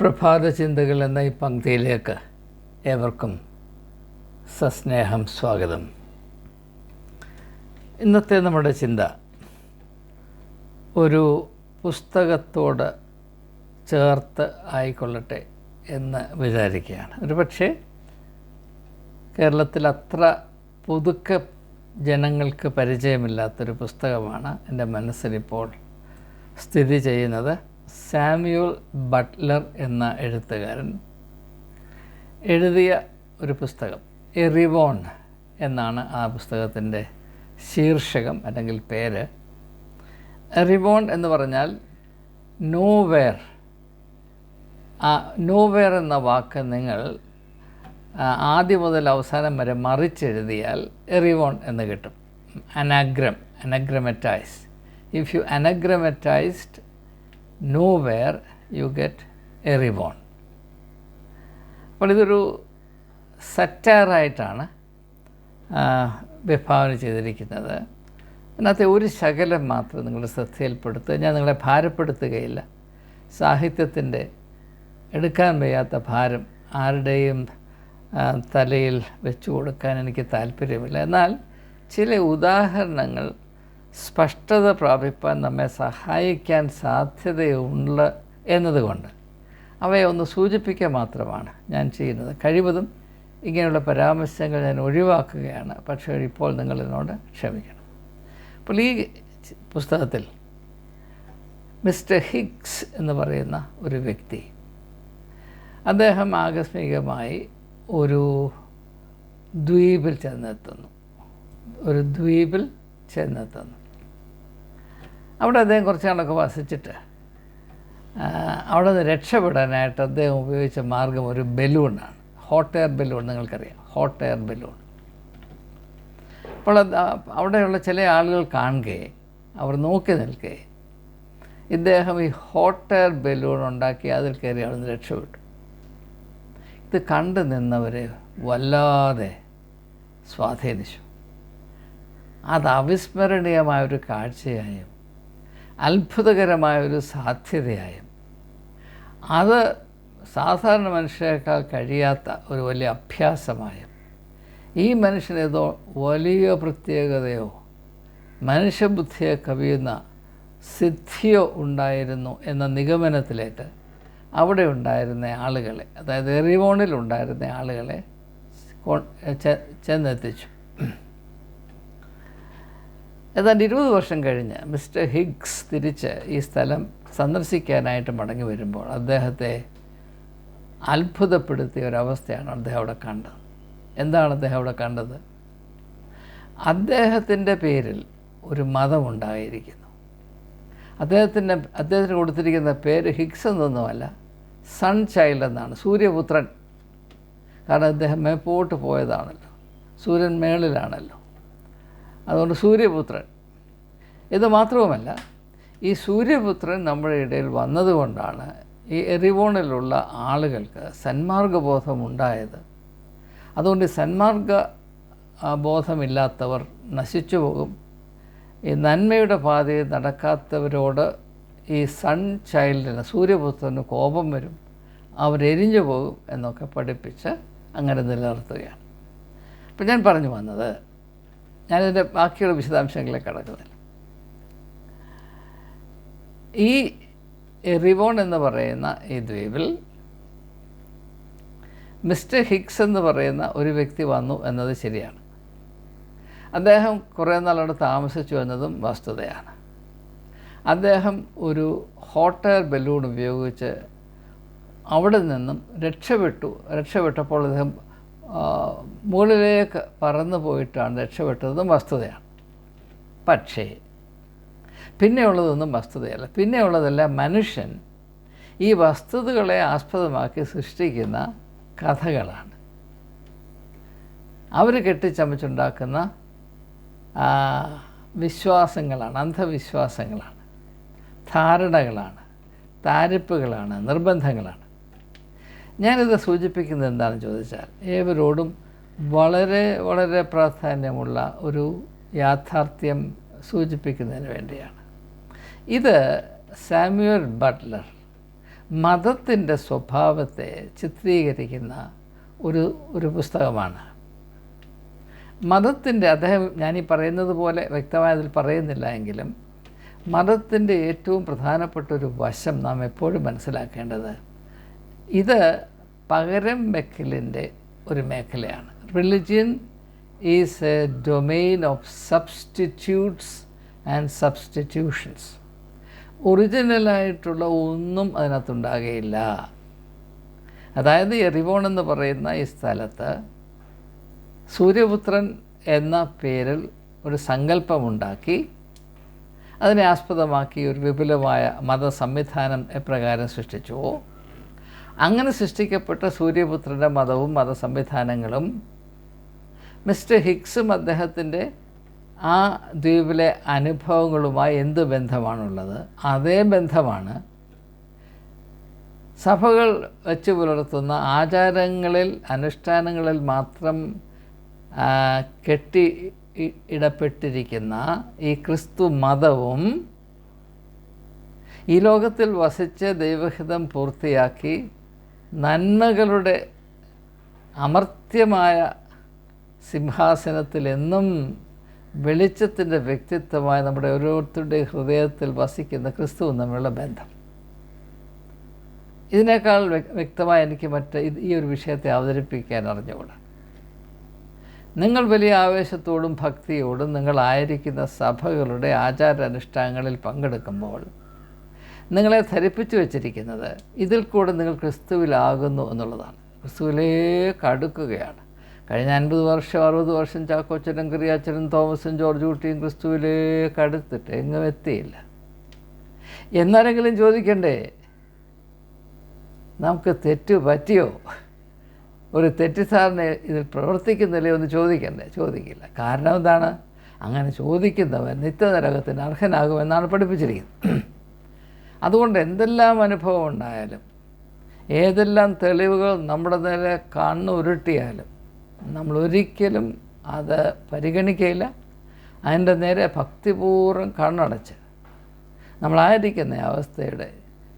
പ്രഭാത ചിന്തകൾ എന്ന ഈ പങ്ക്തിയിലേക്ക് ഏവർക്കും സസ്നേഹം സ്വാഗതം. ഇന്നത്തെ നമ്മുടെ ചിന്ത ഒരു പുസ്തകത്തോട് ചേർത്ത് ആയിക്കൊള്ളട്ടെ എന്ന് വിചാരിക്കുകയാണ്. ഒരു പക്ഷേ കേരളത്തിൽ അത്ര പുതുക്കെ ജനങ്ങൾക്ക് പരിചയമില്ലാത്തൊരു പുസ്തകമാണ് എന്റെ മനസ്സിലിപ്പോൾ സ്ഥിതി ചെയ്യുന്നത്. സാമ്യുവൽ ബട്ട്ലർ എന്ന എഴുത്തുകാരൻ എഴുതിയ ഒരു പുസ്തകം എറിവോൺ എന്നാണ് ആ പുസ്തകത്തിന്റെ ശീർഷകം അല്ലെങ്കിൽ പേര്. എറിവോൺ എന്ന് പറഞ്ഞാൽ നോവെയർ ആ നോവെയർ എന്ന വാക്ക് നിങ്ങൾ ആദ്യം മുതൽ അവസാനം വരെ മറിച്ചെഴുതിയാൽ എറിവോൺ എന്ന് കിട്ടും. Anagram anagrammatize if you anagrammatized nowhere you get Erewhon അപ്പോൾ ഇതൊരു സറ്റാറായിട്ടാണ് വിഭാവന ചെയ്തിരിക്കുന്നത്. അതിനകത്തെ ഒരു ശകലം മാത്രം നിങ്ങളുടെ ശ്രദ്ധയിൽപ്പെടുത്തുക. ഞാൻ നിങ്ങളെ ഭാരപ്പെടുത്തുകയില്ല. സാഹിത്യത്തിന്റെ എടുക്കാൻ വയ്യാത്ത ഭാരം ആരുടെയും തലയിൽ വെച്ചു കൊടുക്കാൻ എനിക്ക് താല്പര്യമില്ല. എന്നാൽ ചില ഉദാഹരണങ്ങൾ സ്പഷ്ടത പ്രാപിപ്പാൻ നമ്മെ സഹായിക്കാൻ സാധ്യതയുള്ള എന്നതുകൊണ്ട് അവയെ ഒന്ന് സൂചിപ്പിക്കുക മാത്രമാണ് ഞാൻ ചെയ്യുന്നത്. കഴിവതും ഇങ്ങനെയുള്ള പരാമർശങ്ങൾ ഞാൻ ഒഴിവാക്കുകയാണ്. പക്ഷേ ഇപ്പോൾ നിങ്ങൾ എന്നോട് ക്ഷമിക്കണം. അപ്പോൾ ഈ പുസ്തകത്തിൽ മിസ്റ്റർ ഹിഗ്സ് എന്ന് പറയുന്ന ഒരു വ്യക്തി അദ്ദേഹം ആകസ്മികമായി ഒരു ദ്വീപിൽ ചെന്നെത്തുന്നു. ഒരു ദ്വീപിൽ ചെന്നെത്തുന്നു. അവിടെ അദ്ദേഹം കുറച്ച് നാളൊക്കെ വസിച്ചിട്ട് അവിടെ നിന്ന് രക്ഷപ്പെടാനായിട്ട് അദ്ദേഹം ഉപയോഗിച്ച മാർഗം ഒരു ബലൂണാണ്. ഹോട്ട് എയർ ബലൂൺ നിങ്ങൾക്കറിയാം. Hot air balloon. അപ്പോൾ അവിടെയുള്ള ചില ആളുകൾ കാണുകയെ അവർ നോക്കി നിൽക്കുകയെ ഇദ്ദേഹം ഈ ഹോട്ട് എയർ ബലൂൺ ഉണ്ടാക്കി അതിൽ കയറി അവിടെ നിന്ന് രക്ഷപ്പെട്ടു. ഇത് കണ്ടു നിന്നവരെ വല്ലാതെ സ്വാധീനിച്ചു. അത് അവിസ്മരണീയമായൊരു കാഴ്ചയായും അത്ഭുതകരമായൊരു സാധ്യതയായും. അത് സാധാരണ മനുഷ്യരെക്കാൾ കഴിയാത്ത ഒരു വലിയ അഭ്യാസമായും. ഈ മനുഷ്യനേതോ വലിയ പ്രത്യേകതയോ മനുഷ്യബുദ്ധിയെ കവിയുന്ന സിദ്ധിയോ ഉണ്ടായിരുന്നു എന്ന നിഗമനത്തിലേക്ക് അവിടെ ഉണ്ടായിരുന്ന ആളുകളെ അതായത് എറിവോണിൽ ഉണ്ടായിരുന്ന ആളുകളെ ചെന്നെത്തിച്ചു. ഏതാണ്ട് ഇരുപത് വർഷം കഴിഞ്ഞ് മിസ്റ്റർ ഹിഗ്സ് തിരിച്ച് ഈ സ്ഥലം സന്ദർശിക്കാനായിട്ട് മടങ്ങി വരുമ്പോൾ അദ്ദേഹത്തെ അത്ഭുതപ്പെടുത്തിയ ഒരവസ്ഥയാണ് അദ്ദേഹം അവിടെ കണ്ടത്. എന്താണ് അദ്ദേഹം അവിടെ കണ്ടത്? അദ്ദേഹത്തിന്റെ പേരിൽ ഒരു മതമുണ്ടായിരിക്കുന്നു അദ്ദേഹത്തിന്റെ അദ്ദേഹത്തിന് കൊടുത്തിരിക്കുന്ന പേര് ഹിഗ്സ് എന്നൊന്നുമല്ല സൺ ചൈൽഡ് എന്നാണ് സൂര്യപുത്രൻ. കാരണം അദ്ദേഹം മേപ്പോട്ട് പോയതാണല്ലോ സൂര്യൻ മേളിലാണല്ലോ. അതുകൊണ്ട് സൂര്യപുത്രൻ. ഇത് മാത്രവുമല്ല ഈ സൂര്യപുത്രൻ നമ്മുടെ ഇടയിൽ വന്നതുകൊണ്ടാണ് ഈ എറിവോണിലുള്ള ആളുകൾക്ക് സന്മാർഗബോധം ഉണ്ടായത് അതുകൊണ്ട് സന്മാർഗ ബോധമില്ലാത്തവർ നശിച്ചു പോകും. ഈ നന്മയുടെ പാതയിൽ നടക്കാത്തവരോട് ഈ സൺ ചൈൽഡിന് സൂര്യപുത്രന് കോപം വരും. അവരെരിഞ്ഞു പോകും എന്നൊക്കെ പഠിപ്പിച്ച് അങ്ങനെ നിലനിർത്തുകയാണ്. അപ്പം ഞാൻ പറഞ്ഞു വന്നത് ഞാനിതിന്റെ ബാക്കിയുള്ള വിശദാംശങ്ങളിലേക്ക് കടക്കുന്നില്ല. ഈ എറിവോൺ എന്ന് പറയുന്ന ഈ ദ്വീപിൽ മിസ്റ്റർ ഹിക്സ് എന്ന് പറയുന്ന ഒരു വ്യക്തി വന്നു എന്നത് ശരിയാണ്. അദ്ദേഹം കുറേ നാളോട് താമസിച്ചു എന്നതും വസ്തുതയാണ്. അദ്ദേഹം ഒരു ഹോട്ട് എയർ ബലൂൺ ഉപയോഗിച്ച് അവിടെ നിന്നും രക്ഷപ്പെട്ടു രക്ഷപ്പെട്ടപ്പോൾ അദ്ദേഹം മുകളിലേക്ക് പറന്നു പോയിട്ടാണ് രക്ഷപ്പെട്ടതും വസ്തുതയാണ്. പക്ഷേ പിന്നെയുള്ളതൊന്നും വസ്തുതയല്ല. പിന്നെയുള്ളതെല്ലാം മനുഷ്യൻ ഈ വസ്തുതകളെ ആസ്പദമാക്കി സൃഷ്ടിക്കുന്ന കഥകളാണ്. അവർ കെട്ടിച്ചമച്ചുണ്ടാക്കുന്ന വിശ്വാസങ്ങളാണ് അന്ധവിശ്വാസങ്ങളാണ് ധാരണകളാണ് താരിപ്പുകളാണ് നിർബന്ധങ്ങളാണ്. ഞാനിത് സൂചിപ്പിക്കുന്നത് എന്താണെന്ന് ചോദിച്ചാൽ ഏവരോടും വളരെ വളരെ പ്രാധാന്യമുള്ള ഒരു യാഥാർത്ഥ്യം സൂചിപ്പിക്കുന്നതിന് വേണ്ടിയാണ്. ഇത് സാമ്യുവൽ ബട്ട്ലർ മതത്തിന്റെ സ്വഭാവത്തെ ചിത്രീകരിക്കുന്ന ഒരു ഒരു പുസ്തകമാണ്. മതത്തിന്റെ അദ്ദേഹം ഞാനീ പറയുന്നത് പോലെ വ്യക്തമായതിൽ പറയുന്നില്ല എങ്കിലും മതത്തിന്റെ ഏറ്റവും പ്രധാനപ്പെട്ട ഒരു വശം നാം എപ്പോഴും മനസ്സിലാക്കേണ്ടത് ഇത് പകരം വെക്കലിന്റെ ഒരു മേഖലയാണ്. Religion is a domain of substitutes and substitutions ഒറിജിനലായിട്ടുള്ള ഒന്നും അതിനകത്തുണ്ടാകുകയില്ല അതായത് എറിവോൺ എന്ന് പറയുന്ന ഈ സ്ഥലത്ത് സൂര്യപുത്രൻ എന്ന പേരിൽ ഒരു സങ്കല്പമുണ്ടാക്കി അതിനെ ആസ്പദമാക്കി ഒരു വിപുലമായ മത സംവിധാനം എപ്രകാരം സൃഷ്ടിച്ചുവോ അങ്ങനെ സൃഷ്ടിക്കപ്പെട്ട സൂര്യപുത്രന്റെ മതവും മതസംവിധാനങ്ങളും മിസ്റ്റർ ഹിക്സും അദ്ദേഹത്തിന്റെ ആ ദ്വീപിലെ അനുഭവങ്ങളുമായി എന്ത് ബന്ധമാണുള്ളത്? അതേ ബന്ധമാണ് സഭകൾ വെച്ച് പുലർത്തുന്ന ആചാരങ്ങളിൽ അനുഷ്ഠാനങ്ങളിൽ മാത്രം കെട്ടി ഇടപെട്ടിരിക്കുന്ന ഈ ക്രിസ്തു മതവും ഈ ലോകത്തിൽ വസിച്ച് ദൈവഹിതം പൂർത്തിയാക്കി നന്മകളുടെ അമർത്യമായ സിംഹാസനത്തിൽ എന്നും വെളിച്ചത്തിന്റെ വ്യക്തിത്വമായ നമ്മുടെ ഓരോരുത്തരുടെയും ഹൃദയത്തിൽ വസിക്കുന്ന ക്രിസ്തുവും തമ്മിലുള്ള ബന്ധം. ഇതിനേക്കാൾ വ്യക്തമായി എനിക്ക് മറ്റ് ഈ ഒരു വിഷയത്തെ അവതരിപ്പിക്കാൻ അറിഞ്ഞുകൂടാ. നിങ്ങൾ വലിയ ആവേശത്തോടും ഭക്തിയോടും നിങ്ങളായിരിക്കുന്ന സഭകളുടെ ആചാരാനുഷ്ഠാനങ്ങളിൽ പങ്കെടുക്കുമ്പോൾ നിങ്ങളെ ധരിപ്പിച്ചു വച്ചിരിക്കുന്നത് ഇതിൽ കൂടെ നിങ്ങൾ ക്രിസ്തുവിലാകുന്നു എന്നുള്ളതാണ്. ക്രിസ്തുവിലേക്ക് അടുക്കുകയാണ് കഴിഞ്ഞ അൻപത് വർഷം അറുപത് വർഷം ചാക്കോച്ചനും ക്രിയാച്ചനും തോമസും ജോർജ് കുട്ടിയും ക്രിസ്തുവിലേക്ക് അടുത്തിട്ട് എങ്ങും എത്തിയില്ല. എന്നാരെങ്കിലും ചോദിക്കണ്ടേ? നമുക്ക് തെറ്റ് പറ്റിയോ? ഒരു തെറ്റിദ്ധാരണ ഇതിൽ പ്രവർത്തിക്കുന്നില്ലേ ഒന്ന് ചോദിക്കണ്ടേ? ചോദിക്കില്ല. കാരണം എന്താണ്? അങ്ങനെ ചോദിക്കുന്നവൻ നിത്യനരകത്തിന് അർഹനാകുമെന്നാണ് പഠിപ്പിച്ചിരിക്കുന്നത്. അതുകൊണ്ട് എന്തെല്ലാം അനുഭവം ഉണ്ടായാലും ഏതെല്ലാം തെളിവുകൾ നമ്മുടെ നേരെ കണ്ണുരുട്ടിയാലും നമ്മൾ ഒരിക്കലും അത് പരിഗണിക്കയില്ല. അതിന്റെ നേരെ ഭക്തിപൂർവം കണ്ണടച്ച് നമ്മളായിരിക്കുന്ന അവസ്ഥയുടെ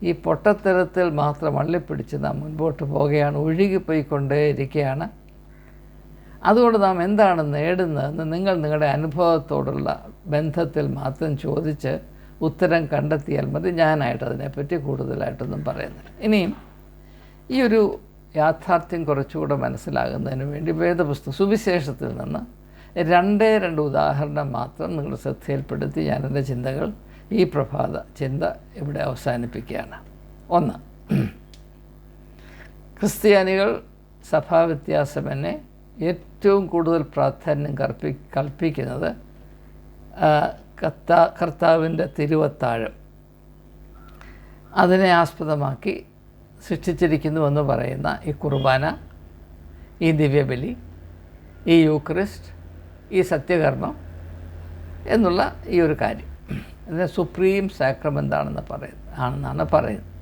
ഈ പൊട്ടത്തരത്തിൽ മാത്രം അള്ളിപ്പിടിച്ച് നാം മുൻപോട്ട് പോവുകയാണ് ഒഴുകിപ്പോയിക്കൊണ്ടേയിരിക്കുകയാണ്. അതുകൊണ്ട് നാം എന്താണ് നേടുന്നതെന്ന് നിങ്ങൾ നിങ്ങളുടെ അനുഭവത്തോടുള്ള ബന്ധത്തിൽ മാത്രം ചോദിച്ച് ഉത്തരം കണ്ടെത്തിയാൽ മതി. ഞാനായിട്ട് അതിനെപ്പറ്റി കൂടുതലായിട്ടൊന്നും പറയുന്നില്ല. ഇനിയും ഈ ഒരു യാഥാർത്ഥ്യം കുറച്ചുകൂടെ മനസ്സിലാകുന്നതിന് വേണ്ടി വേദപുസ്തകം സുവിശേഷത്തിൽ നിന്ന് രണ്ടേ രണ്ട് ഉദാഹരണം മാത്രം നിങ്ങൾ ശ്രദ്ധയിൽപ്പെടുത്തി ഞാൻ ചിന്തകൾ ഈ പ്രഭാത ചിന്ത ഇവിടെ അവസാനിപ്പിക്കുകയാണ്. ഒന്ന് ക്രിസ്ത്യാനികൾ സഭാവ്യത്യാസം എന്നെ ഏറ്റവും കൂടുതൽ പ്രാധാന്യം കൽപ്പി കൽപ്പിക്കുന്നത് കർത്താ കർത്താവിന്റെ തിരുവത്താഴം. അതിനെ ആസ്പദമാക്കി സൃഷ്ടിച്ചിരിക്കുന്നുവെന്ന് പറയുന്ന ഈ കുർബാന ഈ ദിവ്യബലി ഈ യൂക്രിസ്റ്റ് ഈ സത്യകർമ്മം എന്നുള്ള ഈ ഒരു കാര്യം. അതിനെ സുപ്രീം സാക്രം ആണെന്ന് പറയുന്നത് ആണെന്നാണ് പറയുന്നത്.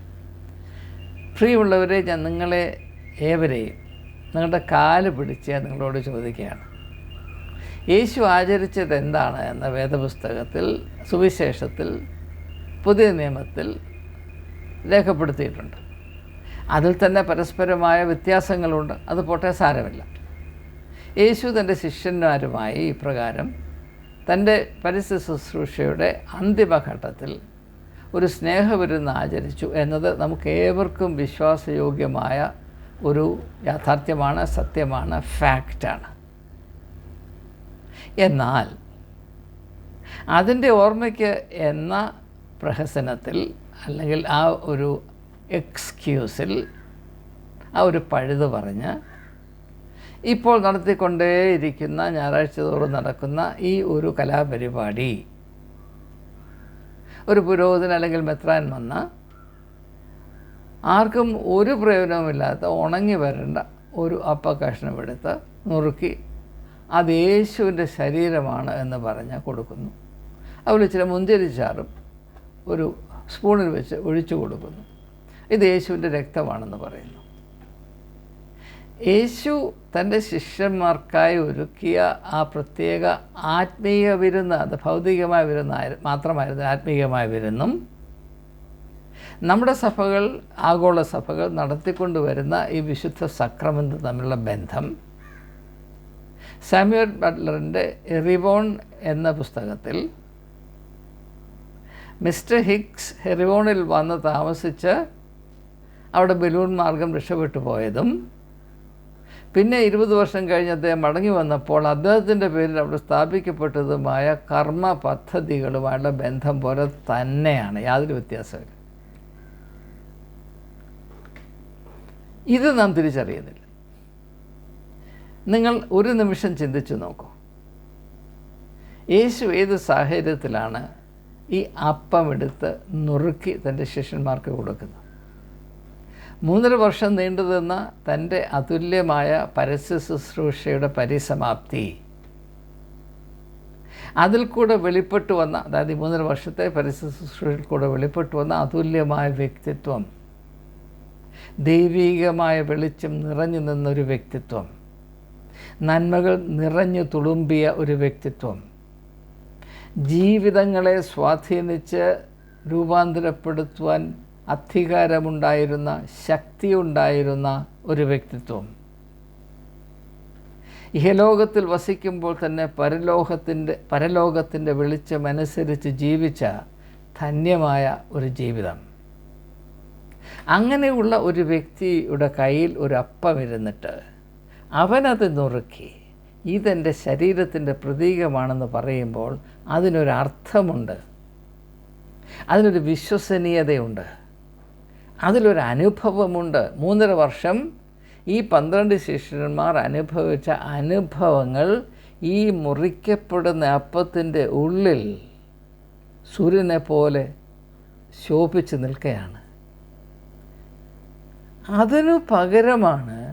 പ്രിയമുള്ളവരെ ഞാൻ നിങ്ങളെ ഏവരെയും നിങ്ങളുടെ കാൽ പിടിച്ച് നിങ്ങളോട് ചോദിക്കുകയാണ്. യേശു ആചരിച്ചത് എന്താണ് എന്ന വേദപുസ്തകത്തിൽ സുവിശേഷത്തിൽ പുതിയ നിയമത്തിൽ രേഖപ്പെടുത്തിയിട്ടുണ്ട്. അതിൽ തന്നെ പരസ്പരമായ വ്യത്യാസങ്ങളുണ്ട്. അത് പോട്ടെ സാരമില്ല. യേശു തന്റെ ശിഷ്യന്മാരുമായി ഇപ്രകാരം തന്റെ പരിസ്ഥിതി ശുശ്രൂഷയുടെ അന്തിമഘട്ടത്തിൽ ഒരു സ്നേഹവിരുന്ന് ആചരിച്ചു എന്നത് നമുക്ക് ഏവർക്കും വിശ്വാസയോഗ്യമായ ഒരു യാഥാർത്ഥ്യമാണ് സത്യമാണ് ഫാക്റ്റാണ്. എന്നാൽ അതിന്റെ ഓർമ്മയ്ക്ക് എന്ന പ്രഹസനത്തിൽ അല്ലെങ്കിൽ ആ ഒരു എക്സ്ക്യൂസിൽ ആ ഒരു പഴുത് പറഞ്ഞ് ഇപ്പോൾ നടത്തിക്കൊണ്ടേയിരിക്കുന്ന ഞായറാഴ്ച തോറും നടക്കുന്ന ഈ ഒരു കലാപരിപാടി ഒരു പുരോഹിതൻ അല്ലെങ്കിൽ മെത്രാൻ വന്ന ആർക്കും ഒരു പ്രയോജനവുമില്ലാത്ത ഉണങ്ങി വരേണ്ട ഒരു അപ്പ കഷ്ണം എടുത്ത് നുറുക്കി അത് യേശുവിന്റെ ശരീരമാണ് എന്ന് പറഞ്ഞ് കൊടുക്കുന്നു. അതുപോലെ ചില മുന്തിരിച്ചാറും ഒരു സ്പൂണിൽ വെച്ച് ഒഴിച്ചു കൊടുക്കുന്നു. ഇത് യേശുവിന്റെ രക്തമാണെന്ന് പറയുന്നു. യേശു തന്റെ ശിഷ്യന്മാർക്കായി ഒരുക്കിയ ആ പ്രത്യേക ആത്മീയ വിരുന്ന് അത് ഭൗതികമായ വിരുന്ന് മാത്രമായിരുന്നു ആത്മീയമായ വിരുന്നും നമ്മുടെ സഭകൾ ആഗോള സഭകൾ നടത്തിക്കൊണ്ടുവരുന്ന ഈ വിശുദ്ധ സക്രമെന്ന് തമ്മിലുള്ള ബന്ധം സാമ്യുവൽ ബട്ട്ലറിന്റെ എറിവോൺ എന്ന പുസ്തകത്തിൽ മിസ്റ്റർ ഹിക്സ് ഹെറിവോണിൽ വന്ന് താമസിച്ച് അവിടെ ബലൂൺ മാർഗം രക്ഷപ്പെട്ടു പോയതും പിന്നെ ഇരുപത് വർഷം കഴിഞ്ഞ് അദ്ദേഹം മടങ്ങി വന്നപ്പോൾ അദ്ദേഹത്തിന്റെ പേരിൽ അവിടെ സ്ഥാപിക്കപ്പെട്ടതുമായ കർമ്മ പദ്ധതികളുമായുള്ള ബന്ധം പോലെ തന്നെയാണ്. യാതൊരു വ്യത്യാസമില്ല ഇത് നാം തിരിച്ചറിയുന്നില്ല. നിങ്ങൾ ഒരു നിമിഷം ചിന്തിച്ചു നോക്കൂ. യേശു ഏത് സാഹചര്യത്തിലാണ് ഈ അപ്പം എടുത്ത് നുറുക്കി തന്റെ ശിഷ്യന്മാർക്ക് കൊടുക്കുന്നത്? മൂന്നര വർഷം നീണ്ടുനിന്ന തന്റെ അതുല്യമായ പരസ്യ ശുശ്രൂഷയുടെ പരിസമാപ്തി. അതിൽ കൂടെ വെളിപ്പെട്ടു വന്ന അതായത് ഈ മൂന്നര വർഷത്തെ പരസ്യ ശുശ്രൂഷയിൽ കൂടെ വെളിപ്പെട്ടു വന്ന അതുല്യമായ വ്യക്തിത്വം ദൈവീകമായ വെളിച്ചം നിറഞ്ഞു നിന്നൊരു വ്യക്തിത്വം. നന്മകൾ നിറഞ്ഞു തുളുമ്പിയ ഒരു വ്യക്തിത്വം. ജീവിതങ്ങളെ സ്വാധീനിച്ച് രൂപാന്തരപ്പെടുത്തുവാൻ അധികാരമുണ്ടായിരുന്ന ശക്തിയുണ്ടായിരുന്ന ഒരു വ്യക്തിത്വം. ഇഹലോകത്തിൽ വസിക്കുമ്പോൾ തന്നെ പരലോകത്തിന്റെ പരലോകത്തിന്റെ വെളിച്ചമനുസരിച്ച് ജീവിച്ച ധന്യമായ ഒരു ജീവിതം. അങ്ങനെയുള്ള ഒരു വ്യക്തിയുടെ കയ്യിൽ ഒരു അപ്പം ഇരുന്നിട്ട് അവനത് നുറുക്കി. ഇതെന്റെ ശരീരത്തിന്റെ പ്രതീകമാണെന്ന് പറയുമ്പോൾ അതിനൊരർത്ഥമുണ്ട് അതിനൊരു വിശ്വസനീയതയുണ്ട്. അതിലൊരു അനുഭവമുണ്ട്. മൂന്നര വർഷം ഈ പന്ത്രണ്ട് ശിഷ്യന്മാർ അനുഭവിച്ച അനുഭവങ്ങൾ ഈ മുറിക്കപ്പെടുന്ന അപ്പത്തിന്റെ ഉള്ളിൽ സൂര്യനെ പോലെ ശോഭിച്ച് നിൽക്കുകയാണ്. അതിനു പകരമാണ്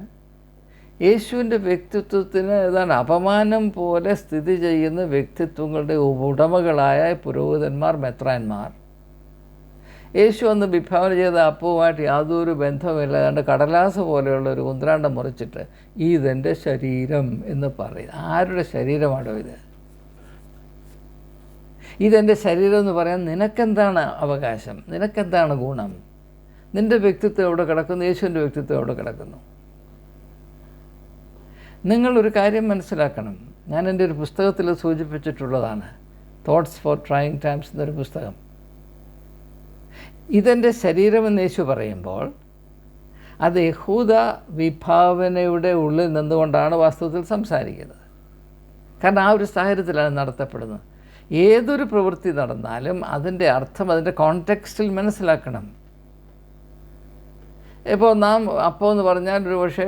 യേശുവിന്റെ വ്യക്തിത്വത്തിന് ഏതാണ് അപമാനം പോലെ സ്ഥിതി ചെയ്യുന്ന വ്യക്തിത്വങ്ങളുടെ ഉടമകളായ പുരോഹിതന്മാർ മെത്രാന്മാർ. യേശു അന്ന് വിഭാവന ചെയ്ത അപ്പവുമായിട്ട് യാതൊരു ബന്ധവുമില്ല. ഏതാണ്ട് കടലാസ് പോലെയുള്ള ഒരു കുന്ത്രാണ്ടം മുറിച്ചിട്ട് ഇതെന്റെ ശരീരം എന്ന് പറയും. ആരുടെ ശരീരമാണോ ഇത്? ഇതെന്റെ ശരീരം എന്ന് പറയാൻ നിനക്കെന്താണ് അവകാശം? നിനക്കെന്താണ് ഗുണം? നിന്റെ വ്യക്തിത്വം എവിടെ കിടക്കുന്നു? യേശുവിന്റെ വ്യക്തിത്വം എവിടെ കിടക്കുന്നു? നിങ്ങളൊരു കാര്യം മനസ്സിലാക്കണം. ഞാൻ എന്റെ ഒരു പുസ്തകത്തിൽ സൂചിപ്പിച്ചിട്ടുള്ളതാണ്. തോട്ട്സ് ഫോർ ട്രൈങ് ടൈംസ് എന്നൊരു പുസ്തകം. ഇതെന്റെ ശരീരമെന്ന് യേശു പറയുമ്പോൾ അത് യഹൂദ വിഭാവനയുടെ ഉള്ളിൽ നിന്നുകൊണ്ടാണ് വാസ്തവത്തിൽ സംസാരിക്കുന്നത്. കാരണം ആ ഒരു സാഹചര്യത്തിലാണ് നടത്തപ്പെടുന്നത്. ഏതൊരു പ്രവൃത്തി നടന്നാലും അതിന്റെ അർത്ഥം അതിന്റെ കോണ്ടെക്സ്റ്റിൽ മനസ്സിലാക്കണം. ഇപ്പോൾ നാം അപ്പോൾ എന്ന് പറഞ്ഞാൽ ഒരു പക്ഷേ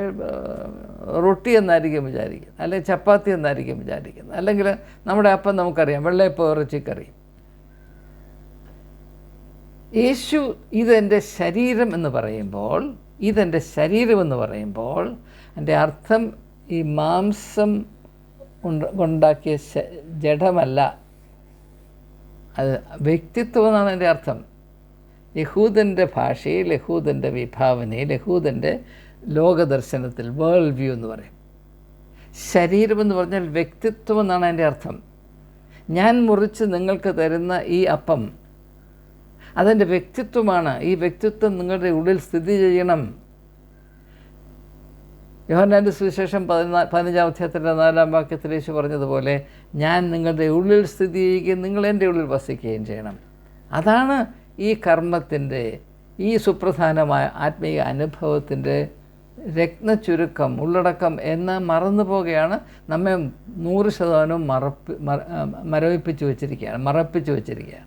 റൊട്ടി എന്നായിരിക്കും വിചാരിക്കുന്നത്. അല്ലെങ്കിൽ ചപ്പാത്തി എന്നായിരിക്കും വിചാരിക്കുന്നത്. അല്ലെങ്കിൽ നമ്മുടെ അപ്പം നമുക്കറിയാം. വെള്ളയപ്പം കറി യേശു ഇതെന്റെ ശരീരം എന്ന് പറയുമ്പോൾ ഇതെന്റെ ശരീരമെന്ന് പറയുമ്പോൾ എന്റെ അർത്ഥം ഈ മാംസം ഉണ്ടാക്കിയ ജഡമല്ല. അത് വ്യക്തിത്വം എന്നാണ് എന്റെ അർത്ഥം. യഹൂദന്റെ ഭാഷയിൽ യഹൂദന്റെ വിഭാവനയിൽ യഹൂദന്റെ ലോകദർശനത്തിൽ വേൾഡ് വ്യൂ എന്ന് പറയും. ശരീരമെന്ന് പറഞ്ഞാൽ വ്യക്തിത്വം എന്നാണ് എന്റെ അർത്ഥം. ഞാൻ മുറിച്ച് നിങ്ങൾക്ക് തരുന്ന ഈ അപ്പം അതെന്റെ വ്യക്തിത്വമാണ്. ഈ വ്യക്തിത്വം നിങ്ങളുടെ ഉള്ളിൽ സ്ഥിതി ചെയ്യണം. യോഹന്നാന്റെ സുവിശേഷം പതിനാ പതിനഞ്ചാം അധ്യായത്തിന്റെ നാലാം വാക്യത്തിൽ യേശു പറഞ്ഞതുപോലെ ഞാൻ നിങ്ങളുടെ ഉള്ളിൽ സ്ഥിതി ചെയ്യുകയും നിങ്ങൾ എന്റെ ഉള്ളിൽ വസിക്കുകയും ചെയ്യണം. അതാണ് ഈ കർമ്മത്തിന്റെ ഈ സുപ്രധാനമായ ആത്മീയ അനുഭവത്തിന്റെ രത്നചുരുക്കം ഉള്ളടക്കം എന്ന് മറന്നു പോകുകയാണ് നമ്മെ നൂറ് ശതമാനവും മറപ്പി മരവിപ്പിച്ച് വെച്ചിരിക്കുകയാണ് മറപ്പിച്ച് വെച്ചിരിക്കുകയാണ്.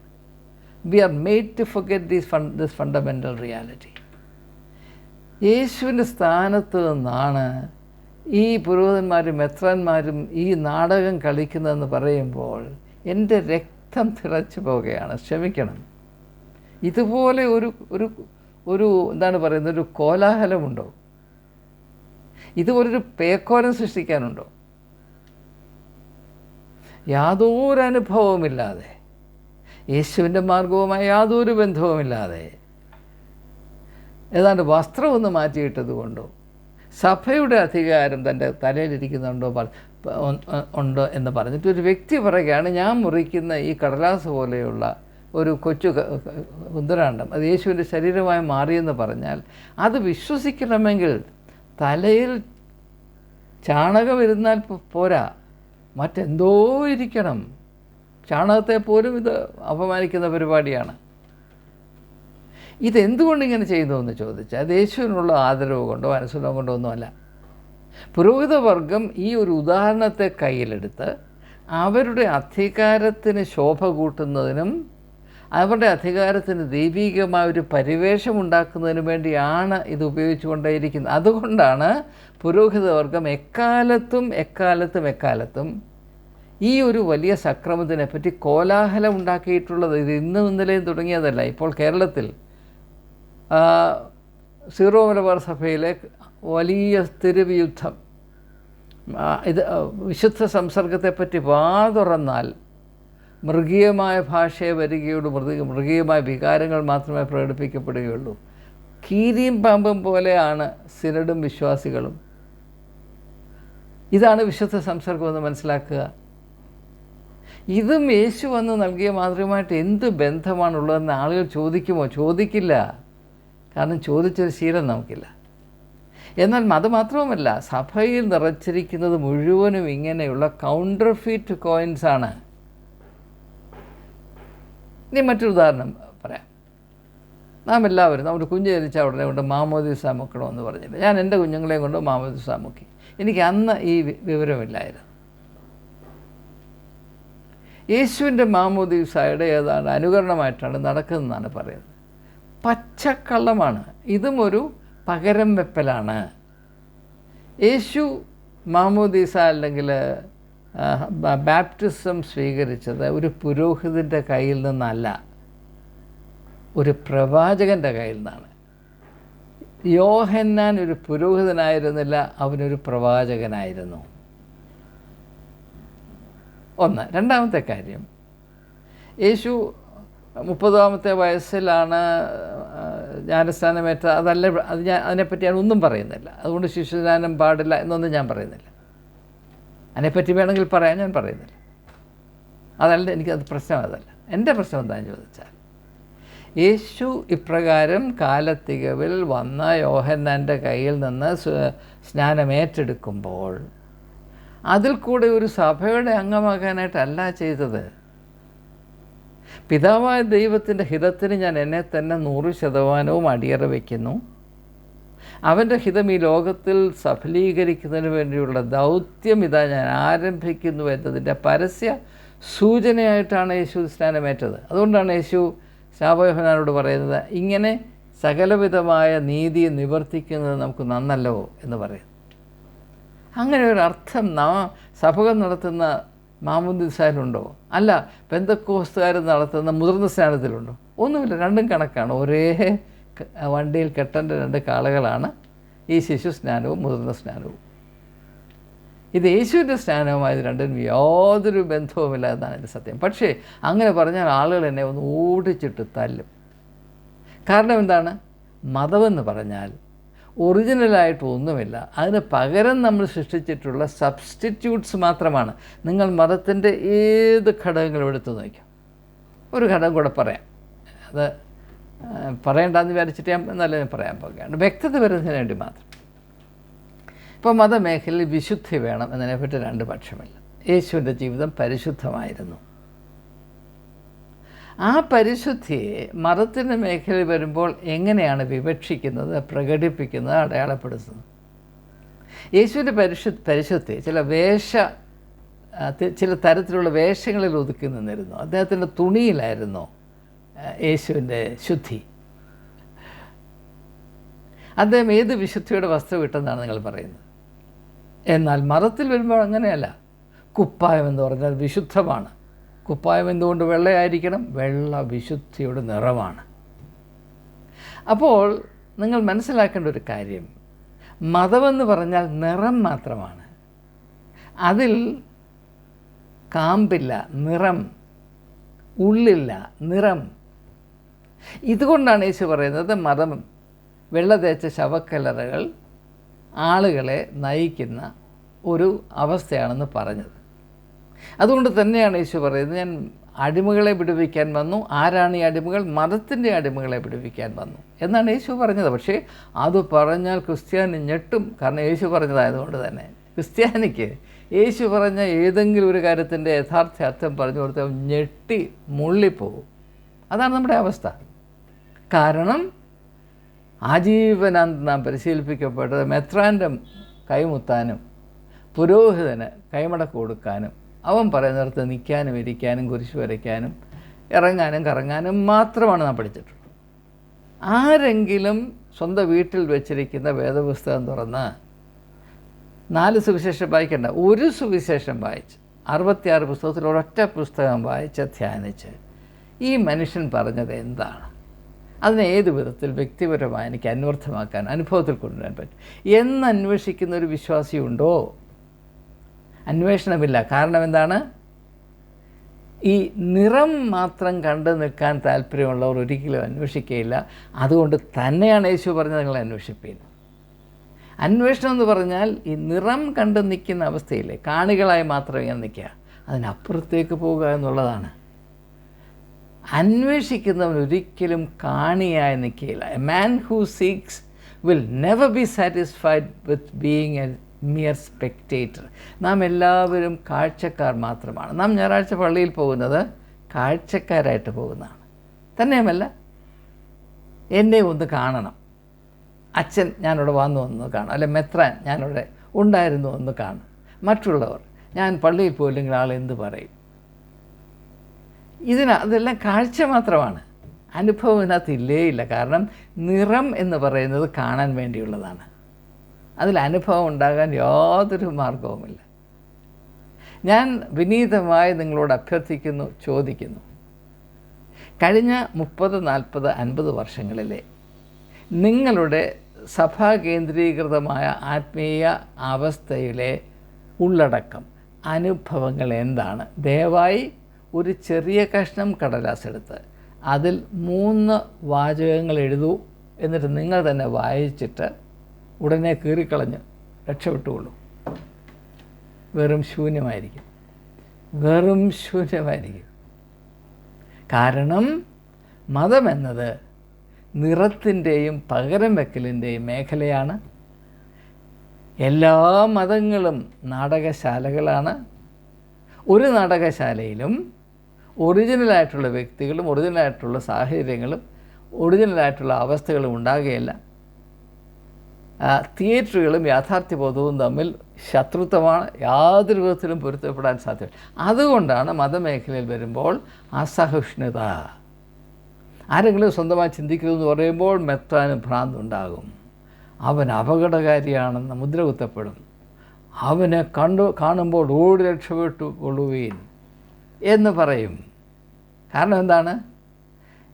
We are made to forget these fun this fundamental reality യേശുവിന്റെ സ്ഥാനത്ത് നിന്നാണ് ഈ പുരോഹിതന്മാരും മെത്രാന്മാരും ഈ നാടകം കളിക്കുന്നതെന്ന് പറയുമ്പോൾ എന്റെ രക്തം തിളച്ചു പോവുകയാണ്. ക്ഷമിക്കണം. ഇതുപോലെ ഒരു ഒരു ഒരു എന്താണ് പറയുന്നത്? ഒരു കോലാഹലമുണ്ടോ? ഇതുപോലൊരു പേക്കോലം സൃഷ്ടിക്കാനുണ്ടോ? യാതൊരനുഭവവുമില്ലാതെ യേശുവിന്റെ മാർഗവുമായി യാതൊരു ബന്ധവുമില്ലാതെ ഏതാണ്ട് വസ്ത്രമൊന്ന് മാറ്റിയിട്ടതുകൊണ്ടോ സഭയുടെ അധികാരം തന്റെ തലയിലിരിക്കുന്നുണ്ടോ ഉണ്ടോ എന്ന് പറഞ്ഞിട്ട് ഒരു വ്യക്തി പറയുകയാണ് ഞാൻ മുറിക്കുന്ന ഈ കടലാസ് പോലെയുള്ള ഒരു കൊച്ചു കുന്തരാണ്ടം അത് യേശുവിന്റെ ശരീരമായി മാറിയെന്ന് പറഞ്ഞാൽ അത് വിശ്വസിക്കണമെങ്കിൽ തലയിൽ ചാണകം ഇരുന്നാൽ പോരാ. മറ്റെന്തോ ഇരിക്കണം. ചാണകത്തെ പോലും ഇത് അപമാനിക്കുന്ന പരിപാടിയാണ്. ഇതെന്തുകൊണ്ട് ഇങ്ങനെ ചെയ്യുന്നു എന്ന് ചോദിച്ചാൽ അത് യേശുവിനുള്ള ആദരവ് കൊണ്ടോ അനുസരണം കൊണ്ടോ ഒന്നുമല്ല. പുരോഹിതവർഗം ഈ ഒരു ഉദാഹരണത്തെ കയ്യിലെടുത്ത് അവരുടെ അധികാരത്തിന് ശോഭ കൂട്ടുന്നതിനും അവരുടെ അധികാരത്തിന് ദൈവികമായ ഒരു പരിവേഷം ഉണ്ടാക്കുന്നതിന് വേണ്ടിയാണ് ഇത് ഉപയോഗിച്ചുകൊണ്ടേയിരിക്കുന്നത് അതുകൊണ്ടാണ് പുരോഹിതവർഗം എക്കാലത്തും എക്കാലത്തും എക്കാലത്തും ഈ ഒരു വലിയ സക്രമത്തിനെ പറ്റി കോലാഹലം ഉണ്ടാക്കിയിട്ടുള്ളത് ഇത് ഇന്നും ഇന്നലെയും തുടങ്ങിയതല്ല. ഇപ്പോൾ കേരളത്തിൽ സീറോ മലബാർ സഭയിലെ വലിയ തെരുവ് യുദ്ധം ഇത് വിശുദ്ധ സംസർഗത്തെപ്പറ്റി വാ തുറന്നാൽ മൃഗീയമായ ഭാഷയെ വരികയുള്ളൂ മൃഗ മൃഗീയമായ വികാരങ്ങൾ മാത്രമേ പ്രകടിപ്പിക്കപ്പെടുകയുള്ളൂ. കീരിയും പാമ്പും പോലെയാണ് സിനഡും വിശ്വാസികളും. ഇതാണ് വിശുദ്ധ സംസർഗമെന്ന് മനസ്സിലാക്കുക. ഇതും യേശു വന്ന് നൽകിയ മാതൃകയുമായിട്ട് എന്ത് ബന്ധമാണുള്ളതെന്ന് ആളുകൾ ചോദിക്കുമോ? ചോദിക്കില്ല. കാരണം ചോദിച്ചൊരു ശീലം നമുക്കില്ല. എന്നാൽ അത് മാത്രവുമല്ല സഭയിൽ നിറച്ചിരിക്കുന്നത് മുഴുവനും ഇങ്ങനെയുള്ള കൗണ്ടർ ഫീറ്റ് കോയിൻസാണ് ഇനി മറ്റൊരു ഉദാഹരണം പറയാം. നാം എല്ലാവരും നമ്മുടെ കുഞ്ഞ് ജനിച്ച ഉടനെ കൊണ്ട് മാമോദിസ മുക്കണമെന്ന് പറഞ്ഞില്ല. ഞാൻ എന്റെ കുഞ്ഞുങ്ങളെയും കൊണ്ട് മാമോദിസ മുക്കി. എനിക്ക് അന്ന് ഈ വിവരമില്ലായിരുന്നു. യേശുവിന്റെ മാമോദീസായുടെ ഏതാണ്ട് അനുകരണമായിട്ടാണ് നടക്കുന്നതെന്നാണ് പറയുന്നത്. പച്ചക്കള്ളമാണ്. ഇതും ഒരു പകരം വെപ്പലാണ്. യേശു മാമോദീസ അല്ലെങ്കിൽ ബാപ്റ്റിസം സ്വീകരിച്ചത് ഒരു പുരോഹിതന്റെ കയ്യിൽ നിന്നല്ല. ഒരു പ്രവാചകന്റെ കയ്യിൽ നിന്നാണ്. യോഹന്നാൻ ഒരു പുരോഹിതനായിരുന്നില്ല അവനൊരു പ്രവാചകനായിരുന്നു. ഒന്ന് രണ്ടാമത്തെ കാര്യം. യേശു മുപ്പതാമത്തെ വയസ്സിലാണ് ജ്ഞാനസ്ഥാനമേറ്റ അതല്ല അത് ഞാൻ അതിനെപ്പറ്റി ഞാൻ ഒന്നും പറയുന്നില്ല. അതുകൊണ്ട് ശിശുദാനം പാടില്ല എന്നൊന്നും ഞാൻ പറയുന്നില്ല. അതിനെപ്പറ്റി വേണമെങ്കിൽ പറയാൻ ഞാൻ പറയുന്നില്ല. അതല്ല എനിക്കത് പ്രശ്നം അതല്ല എന്റെ പ്രശ്നം എന്താണെന്ന് ചോദിച്ചാൽ യേശു ഇപ്രകാരം കാലത്തികവിൽ വന്ന യോഹന്നാന്റെ കയ്യിൽ നിന്ന് സ്നാനമേറ്റെടുക്കുമ്പോൾ അതിൽ കൂടെ ഒരു സഭയുടെ അംഗമാകാനായിട്ടല്ല ചെയ്തത്. പിതാവായ ദൈവത്തിന്റെ ഹിതത്തിന് ഞാൻ എന്നെ തന്നെ നൂറ് ശതമാനവും അടിയറ വയ്ക്കുന്നു അവന്റെ ഹിതം ഈ ലോകത്തിൽ സഫലീകരിക്കുന്നതിന് വേണ്ടിയുള്ള ദൗത്യം ഇതാ ഞാൻ ആരംഭിക്കുന്നു എന്നതിന്റെ പരസ്യ സൂചനയായിട്ടാണ് യേശു സ്നാനമേറ്റത്. അതുകൊണ്ടാണ് യേശു ശാപയോഹനാനോട് പറയുന്നത് ഇങ്ങനെ സകലവിധമായ നീതി നിവർത്തിക്കുന്നത് നമുക്ക് നന്നല്ലോ എന്ന് പറയും അങ്ങനെ ഒരു അർത്ഥം നാ സഭകൾ നടത്തുന്ന മാമുദിസാലുണ്ടോ അല്ല പെന്തക്കോസ്തുകാർ നടത്തുന്ന മുതിർന്ന സ്നാനത്തിലുണ്ടോ? ഒന്നുമില്ല രണ്ടും കണക്കാണ്. ഒരേ വണ്ടിയിൽ കെട്ടേണ്ട രണ്ട് കാളകളാണ് ഈ ശിശു സ്നാനവും മുതിർന്ന സ്നാനവും. ഇത് യേശുവിന്റെ സ്നാനവുമായി ഇത് രണ്ടിനും യാതൊരു ബന്ധവുമില്ല എന്നാണ് എന്റെ സത്യം. പക്ഷേ അങ്ങനെ പറഞ്ഞാൽ ആളുകൾ എന്നെ ഒന്ന് ഓടിച്ചിട്ട് തല്ലും. കാരണം എന്താണ്? മതമെന്ന് പറഞ്ഞാൽ ഒറിജിനലായിട്ട് ഒന്നുമില്ല. അതിന് പകരം നമ്മൾ സൃഷ്ടിച്ചിട്ടുള്ള സബ്സ്റ്റിറ്റ്യൂട്ട്സ് മാത്രമാണ്. നിങ്ങൾ മതത്തിന്റെ ഏത് ഘടകങ്ങളും എടുത്തു നോക്കാം ഒരു ഘടകം കൂടെ പറയാം. അത് പറയണ്ടെന്ന് വിചാരിച്ചിട്ട് ഞാൻ നല്ല പറയാൻ പോകുകയാണ്. വ്യക്തത വരുന്നതിന് വേണ്ടി മാത്രം. ഇപ്പോൾ മതമേഖലയിൽ വിശുദ്ധി വേണം എന്നതിനെപ്പറ്റി രണ്ട് പക്ഷമില്ല. യേശുവിന്റെ ജീവിതം പരിശുദ്ധമായിരുന്നു. ആ പരിശുദ്ധിയെ മതത്തിന്റെ മേഖലയിൽ വരുമ്പോൾ എങ്ങനെയാണ് വിവക്ഷിക്കുന്നത് പ്രകടിപ്പിക്കുന്നത് അടയാളപ്പെടുത്തുന്നത്? യേശുവിന്റെ പരിശു പരിശുദ്ധി ചില വേഷ ചില തരത്തിലുള്ള വേഷങ്ങളിൽ ഒതുക്കി നിന്നിരുന്നു. അദ്ദേഹത്തിന്റെ തുണിയിലായിരുന്നു യേശുവിന്റെ ശുദ്ധി. അദ്ദേഹം ഏത് വിശുദ്ധിയുടെ വസ്ത്രം ഇട്ടെന്നാണ് നിങ്ങൾ പറയുന്നത്? എന്നാൽ മതത്തിൽ വരുമ്പോൾ അങ്ങനെയല്ല. കുപ്പായം എന്ന് പറഞ്ഞാൽ വിശുദ്ധമാണ്. കുപ്പായം എന്തുകൊണ്ട് വെള്ളയായിരിക്കണം? വെള്ള വിശുദ്ധിയുടെ നിറമാണ്. അപ്പോൾ നിങ്ങൾ മനസ്സിലാക്കേണ്ട ഒരു കാര്യം. മതമെന്ന് പറഞ്ഞാൽ നിറം മാത്രമാണ്. അതിൽ കാമ്പില്ല നിറം. ഉള്ളില്ല നിറം. ഇതുകൊണ്ടാണ് യേശു പറയുന്നത് മതം വെള്ള തേച്ച ശവക്കല്ലറകൾ ആളുകളെ നയിക്കുന്ന ഒരു അവസ്ഥയാണെന്ന് പറഞ്ഞത്. അതുകൊണ്ട് തന്നെയാണ് യേശു പറയുന്നത് ഞാൻ അടിമകളെ വിടുവിക്കാൻ വന്നു. ആരാണ് ഈ അടിമകൾ? മതത്തിന്റെ അടിമകളെ വിടുവിക്കാൻ വന്നു എന്നാണ് യേശു പറഞ്ഞത്. പക്ഷേ അത് പറഞ്ഞാൽ ക്രിസ്ത്യാനി ഞെട്ടും. കാരണം യേശു പറഞ്ഞതായതുകൊണ്ട് തന്നെ. ക്രിസ്ത്യാനിക്ക് യേശു പറഞ്ഞ ഏതെങ്കിലും ഒരു കാര്യത്തിന്റെ യഥാർത്ഥ അർത്ഥം പറഞ്ഞു കൊടുത്താൽ ഞെട്ടി മുള്ളിപ്പോകും അതാണ് നമ്മുടെ അവസ്ഥ. കാരണം ആജീവനാന്ത നാം പരിശീലിപ്പിക്കപ്പെട്ടത് മെത്രാന്റെ കൈമുത്താനും പുരോഹിതന് കൈമടക്ക് കൊടുക്കാനും അവൻ പറയുന്നിടത്ത് നിൽക്കാനും ഇരിക്കാനും കുരിശ് വരയ്ക്കാനും ഇറങ്ങാനും കറങ്ങാനും മാത്രമാണ് നാം പഠിച്ചിട്ടുള്ളത്. ആരെങ്കിലും സ്വന്തം വീട്ടിൽ വെച്ചിരിക്കുന്ന വേദപുസ്തകം തുറന്ന് നാല് സുവിശേഷം വായിക്കണ്ട ഒരു സുവിശേഷം വായിച്ച് അറുപത്തിയാറ് പുസ്തകത്തിൽ ഒരൊറ്റ പുസ്തകം വായിച്ച് ധ്യാനിച്ച് ഈ മനുഷ്യൻ പറഞ്ഞത് എന്താണ്? അതിനെ ഏത് വിധത്തിൽ വ്യക്തിപരമായി എനിക്ക് അന്വർത്ഥമാക്കാൻ അനുഭവത്തിൽ കൊണ്ടുവരാൻ പറ്റും? എന്ന് അന്വേഷിക്കുന്ന ഒരു വിശ്വാസിയുണ്ടോ അന്വേഷണമില്ല. കാരണം എന്താണ്? ഈ നിറം മാത്രം കണ്ടു നിൽക്കാൻ താല്പര്യമുള്ളവർ ഒരിക്കലും അന്വേഷിക്കുകയില്ല. അതുകൊണ്ട് തന്നെയാണ് യേശു പറഞ്ഞത് നിങ്ങൾ അന്വേഷിപ്പീൻ. അന്വേഷണം എന്ന് പറഞ്ഞാൽ ഈ നിറം കണ്ട് നിൽക്കുന്ന അവസ്ഥയിലെ കാണികളായി മാത്രം ഞാൻ നിൽക്കുക. അതിനപ്പുറത്തേക്ക് പോവുക എന്നുള്ളതാണ്. അന്വേഷിക്കുന്നവൻ ഒരിക്കലും കാണിയായി നിൽക്കുകയില്ല. A man who seeks will never be satisfied with being a mere spectator നാം എല്ലാവരും കാഴ്ചക്കാർ മാത്രമാണ്. നാം ഞായറാഴ്ച പള്ളിയിൽ പോകുന്നത് കാഴ്ചക്കാരായിട്ട് പോകുന്നതാണ്. തന്നെയുമല്ല എന്നെ ഒന്ന് കാണണം. അച്ഛൻ ഞാനിവിടെ വന്നു ഒന്ന് കാണും അല്ലെ മെത്രാൻ ഞാനിവിടെ ഉണ്ടായിരുന്നു ഒന്ന് കാണും മറ്റുള്ളവർ ഞാൻ പള്ളിയിൽ പോയില്ലെങ്കിൽ ആൾ എന്ത് പറയും? ഇതിന് അതെല്ലാം കാഴ്ച മാത്രമാണ്. അനുഭവം ഇതിനകത്ത് ഇല്ലേ ഇല്ല. കാരണം നിറം എന്ന് പറയുന്നത് കാണാൻ വേണ്ടിയുള്ളതാണ്. അതിൽ അനുഭവം ഉണ്ടാകാൻ യാതൊരു മാർഗവുമില്ല. ഞാൻ വിനീതമായി നിങ്ങളോട് അഭ്യർത്ഥിക്കുന്നു ചോദിക്കുന്നു. കഴിഞ്ഞ മുപ്പത് നാൽപ്പത് അൻപത് വർഷങ്ങളിലെ നിങ്ങളുടെ സഭാ കേന്ദ്രീകൃതമായ ആത്മീയ അവസ്ഥയിലെ ഉള്ളടക്കം അനുഭവങ്ങൾ എന്താണ്? ദയവായി ഒരു ചെറിയ കഷ്ണം കടലാസ് എടുത്ത് അതിൽ മൂന്ന് വാചകങ്ങൾ എഴുതൂ എന്നിട്ട് നിങ്ങൾ തന്നെ വായിച്ചിട്ട് ഉടനെ കീറിക്കളഞ്ഞ് രക്ഷപ്പെട്ടുകൊള്ളൂ. വെറും ശൂന്യമായിരിക്കും. വെറും ശൂന്യമായിരിക്കും. കാരണം മതമെന്നത് നിറത്തിന്റെയും പകരം വെക്കലിന്റെയും മേഖലയാണ്. എല്ലാ മതങ്ങളും നാടകശാലകളാണ്. ഒരു നാടകശാലയിലും ഒറിജിനലായിട്ടുള്ള വ്യക്തികളും ഒറിജിനലായിട്ടുള്ള സാഹചര്യങ്ങളും ഒറിജിനലായിട്ടുള്ള അവസ്ഥകളും ഉണ്ടാകുകയില്ല. തിയേറ്ററുകളും യാഥാർത്ഥ്യബോധവും തമ്മിൽ ശത്രുത്വമാണ് യാതൊരു വിധത്തിലും പൊരുത്തപ്പെടാൻ സാധ്യത അതുകൊണ്ടാണ് മതമേഖലയിൽ വരുമ്പോൾ അസഹിഷ്ണുത. ആരെങ്കിലും സ്വന്തമായി ചിന്തിക്കുന്നു എന്ന് പറയുമ്പോൾ മെത്താനും ഭ്രാന്തുണ്ടാകും അവൻ അപകടകാരിയാണെന്ന് മുദ്ര കുത്തപ്പെടും അവനെ കണ്ടു കാണുമ്പോൾ ഓടി രക്ഷപ്പെട്ടു കൊള്ളുവീൻ. എന്ന് പറയും. കാരണം എന്താണ്?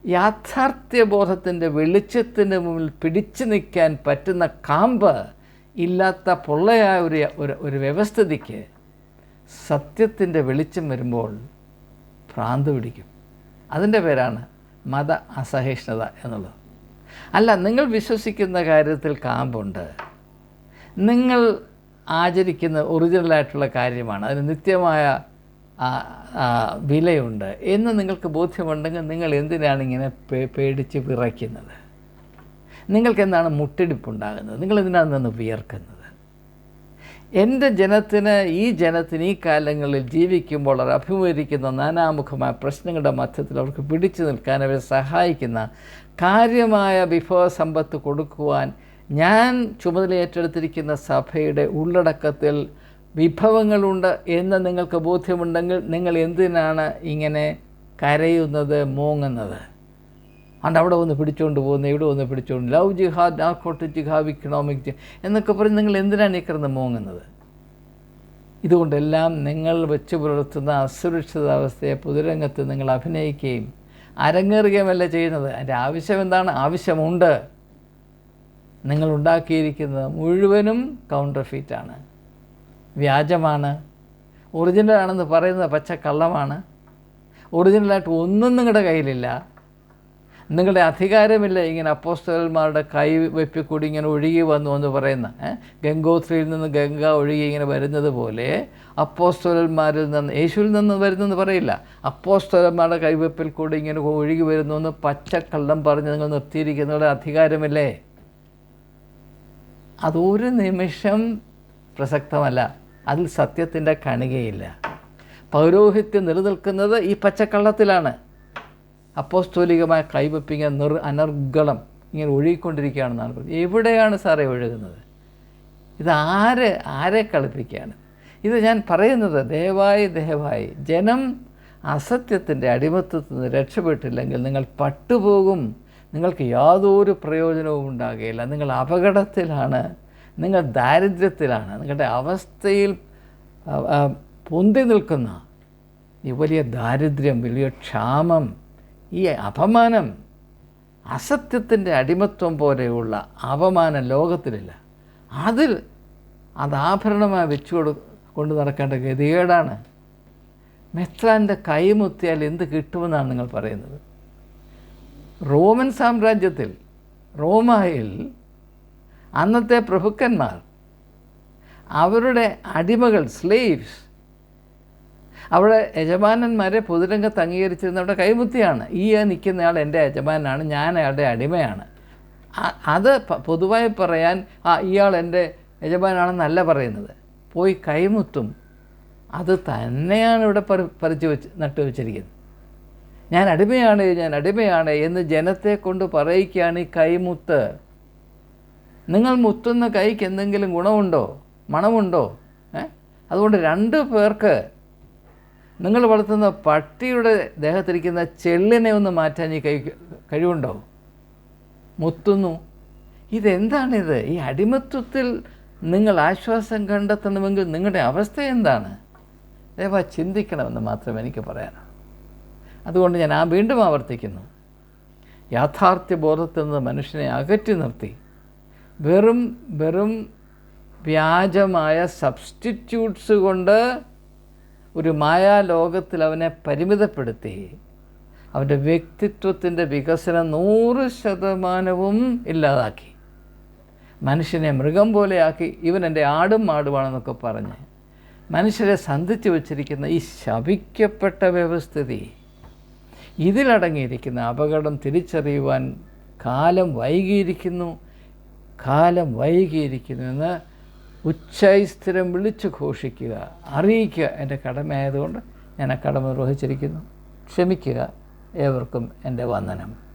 യാഥാർത്ഥ്യബോധത്തിന്റെ വെളിച്ചത്തിന്റെ മുമ്പിൽ പിടിച്ചു നിൽക്കാൻ പറ്റുന്ന കാമ്പ് ഇല്ലാത്ത പൊള്ളയായ ഒരു ഒരു വ്യവസ്ഥിതിക്ക് സത്യത്തിന്റെ വെളിച്ചം വരുമ്പോൾ ഭ്രാന്ത് പിടിക്കും. അതിന്റെ പേരാണ് മത അസഹിഷ്ണുത എന്നുള്ളത്. അല്ല നിങ്ങൾ വിശ്വസിക്കുന്ന കാര്യത്തിൽ കാമ്പുണ്ട്. നിങ്ങൾ ആചരിക്കുന്ന ഒറിജിനലായിട്ടുള്ള കാര്യമാണ്. അതിന് നിത്യമായ വിലയുണ്ട് എന്ന് നിങ്ങൾക്ക് ബോധ്യമുണ്ടെങ്കിൽ നിങ്ങൾ എന്തിനാണ് ഇങ്ങനെ പേടിച്ച് വിറയ്ക്കുന്നത്? നിങ്ങൾക്ക് എന്താണ് മുട്ടിടിപ്പുണ്ടാകുന്നത്? നിങ്ങൾ എന്തിനാണ് നിന്ന് വിയർക്കുന്നത്? എന്റെ ജനത്തിന് ഈ ജനത്തിന് ഈ കാലങ്ങളിൽ ജീവിക്കുമ്പോൾ അവർ അഭിമുഖീകരിക്കുന്ന നാനാമുഖമായ പ്രശ്നങ്ങളുടെ മധ്യത്തിൽ അവർക്ക് പിടിച്ചു നിൽക്കാൻ അവരെ സഹായിക്കുന്ന കാര്യമായ വിഭവ സമ്പത്ത് കൊടുക്കുവാൻ ഞാൻ ചുമതല ഏറ്റെടുത്തിരിക്കുന്ന സഭയുടെ ഉള്ളടക്കത്തിൽ വിഭവങ്ങളുണ്ട് എന്ന് നിങ്ങൾക്ക് ബോധ്യമുണ്ടെങ്കിൽ നിങ്ങൾ എന്തിനാണ് ഇങ്ങനെ കരയുന്നത് മൂങ്ങുന്നത്? അണ്ട് അവിടെ വന്ന് പിടിച്ചുകൊണ്ട് പോകുന്നത് ഇവിടെ ഒന്ന് പിടിച്ചുകൊണ്ട് ലവ് ജിഹാദ് നാർക്കോട്ട് ജിഹാബ് ഇക്കണോമിക് ജി എന്നൊക്കെ പറഞ്ഞ് നിങ്ങൾ എന്തിനാണ് ഈ കിടന്ന് മൂങ്ങുന്നത്? ഇതുകൊണ്ടെല്ലാം നിങ്ങൾ വെച്ച് പുലർത്തുന്ന അസുരക്ഷിതാവസ്ഥയെ പൊതുരംഗത്ത് നിങ്ങൾ അഭിനയിക്കുകയും അരങ്ങേറുകയുമല്ല ചെയ്യുന്നത്. അതിന്റെ ആവശ്യം എന്താണ്? ആവശ്യമുണ്ട്. നിങ്ങൾ ഉണ്ടാക്കിയിരിക്കുന്നത് മുഴുവനും കൗണ്ടർ ഫീറ്റാണ് വ്യാജമാണ്. ഒറിജിനലാണെന്ന് പറയുന്നത് പച്ച കള്ളമാണ്. ഒറിജിനലായിട്ട് ഒന്നും നിങ്ങളുടെ കയ്യിലില്ല. നിങ്ങളുടെ അധികാരമില്ല ഇങ്ങനെ അപ്പോസ്റ്റലന്മാരുടെ കൈ വെപ്പിക്കൂടി ഇങ്ങനെ ഒഴുകി വന്നു എന്ന് പറയുന്ന ഗംഗോത്രിയിൽ നിന്ന് ഗംഗ ഒഴുകി ഇങ്ങനെ വരുന്നത് പോലെ അപ്പോസ്റ്റലന്മാരിൽ നിന്ന് യേശുവിൽ നിന്ന് വരുന്നെന്ന് പറയില്ല. അപ്പോസ്റ്റലന്മാരുടെ കൈവെപ്പിൽ കൂടി ഇങ്ങനെ ഒഴുകി വരുന്നു എന്ന് പച്ചക്കള്ളം പറഞ്ഞ് നിങ്ങൾ നിർത്തിയിരിക്കുന്നവരുടെ അധികാരമില്ലേ? അതൊരു നിമിഷം പ്രസക്തമല്ല. അതിൽ സത്യത്തിന്റെ കണികയില്ല. പൗരോഹിത്യം നിലനിൽക്കുന്നത് ഈ പച്ചക്കള്ളത്തിലാണ്. അപ്പോസ്തോലികമായ കൈവപ്പിങ്ങ നിർ അനർഗളം ഇങ്ങനെ ഒഴുകിക്കൊണ്ടിരിക്കുകയാണെന്നാണ് പറയുന്നത് എവിടെയാണ് സാറേ ഒഴുകുന്നത്? ഇത് ആരെ ആരെ കളിപ്പിക്കുകയാണ്? ഇത് ഞാൻ പറയുന്നത് ദയവായി ദയവായി. ജനം അസത്യത്തിന്റെ അടിമത്തത്തിൽ നിന്ന് രക്ഷപ്പെട്ടില്ലെങ്കിൽ നിങ്ങൾ പട്ടുപോകും. നിങ്ങൾക്ക് യാതൊരു പ്രയോജനവും ഉണ്ടാകുകയില്ല. നിങ്ങൾ അപകടത്തിലാണ്. നിങ്ങൾ ദാരിദ്ര്യത്തിലാണ്. നിങ്ങളുടെ അവസ്ഥയിൽ പൊന്തി നിൽക്കുന്ന ഈ വലിയ ദാരിദ്ര്യം വലിയ ക്ഷാമം ഈ അപമാനം അസത്യത്തിന്റെ അടിമത്വം പോലെയുള്ള അപമാനം ലോകത്തിലില്ല. അതിൽ അത് ആഭരണമായി വെച്ചു കൊടു കൊണ്ട് നടക്കേണ്ട ഗതികേടാണ്. മെത്രാന്റെ കൈമുത്തിയാൽ എന്ത് കിട്ടുമെന്നാണ് നിങ്ങൾ പറയുന്നത്. റോമൻ സാമ്രാജ്യത്തിൽ റോമായിൽ അന്നത്തെ പ്രഭുക്കന്മാർ അവരുടെ അടിമകൾ സ്ലേവ്സ് അവിടെ യജമാനന്മാരെ പൊതുരംഗത്ത് അംഗീകരിച്ചിരുന്നവരുടെ കൈമുത്തിയാണ്. ഈ നിൽക്കുന്നയാൾ എന്റെ യജമാനാണ് ഞാൻ അയാളുടെ അടിമയാണ്. അത് പൊതുവായി പറയാൻ ആ ഇയാൾ എന്റെ യജമാനാണെന്നല്ല പറയുന്നത്. പോയി കൈമുത്തും. അത് തന്നെയാണ് ഇവിടെ പറി പറിച്ചു വെച്ച് നട്ടു വെച്ചിരിക്കുന്നത് ഞാൻ അടിമയാണ് ഞാൻ അടിമയാണ് എന്ന് ജനത്തെ കൊണ്ട് പറയിക്കുകയാണ് ഈ കൈമുത്ത്. നിങ്ങൾ മുത്തുന്ന കൈക്ക് എന്തെങ്കിലും ഗുണമുണ്ടോ? മണമുണ്ടോ? അതുകൊണ്ട് രണ്ട് പേർക്ക് നിങ്ങൾ വളർത്തുന്ന പട്ടിയുടെ ദേഹത്തിരിക്കുന്ന ചെള്ളിനെ ഒന്ന് മാറ്റാൻ ഈ കൈ കഴിവുണ്ടോ? മുത്തുന്നു. ഇതെന്താണിത്? ഈ അടിമത്വത്തിൽ നിങ്ങൾ ആശ്വാസം കണ്ടെത്തണമെങ്കിൽ നിങ്ങളുടെ അവസ്ഥ എന്താണ്? ദയവാ ചിന്തിക്കണമെന്ന് മാത്രം എനിക്ക് പറയാനുള്ളൂ അതുകൊണ്ട് ഞാൻ ആ വീണ്ടും ആവർത്തിക്കുന്നു. യാഥാർത്ഥ്യ ബോധത്തിൽ നിന്ന് മനുഷ്യനെ അകറ്റി നിർത്തി. വെറും വെറും വ്യാജമായ സബ്സ്റ്റിറ്റ്യൂട്ട്സ് കൊണ്ട് ഒരു മായാലോകത്തിൽ അവനെ പരിമിതപ്പെടുത്തി. അവന്റെ വ്യക്തിത്വത്തിന്റെ വികസനം നൂറ് ശതമാനവും ഇല്ലാതാക്കി. മനുഷ്യനെ മൃഗം പോലെയാക്കി. ഇവൻ എന്റെ ആടും മാടുമാണെന്നൊക്കെ പറഞ്ഞ് മനുഷ്യരെ സന്ധിച്ചു വച്ചിരിക്കുന്ന ഈ ശപിക്കപ്പെട്ട വ്യവസ്ഥിതി ഇതിലടങ്ങിയിരിക്കുന്ന അപകടം തിരിച്ചറിയുവാൻ കാലം വൈകിയിരിക്കുന്നു. കാലം വൈകിയിരിക്കുന്നു എന്ന് ഉച്ചൈസ്ഥിരം വിളിച്ചു ഘോഷിക്കുക അറിയിക്കുക എന്റെ കടമയായതുകൊണ്ട് ഞാൻ ആ കടമ നിർവഹിച്ചിരിക്കുന്നു. ക്ഷമിക്കുക ഏവർക്കും എന്റെ വന്ദനം.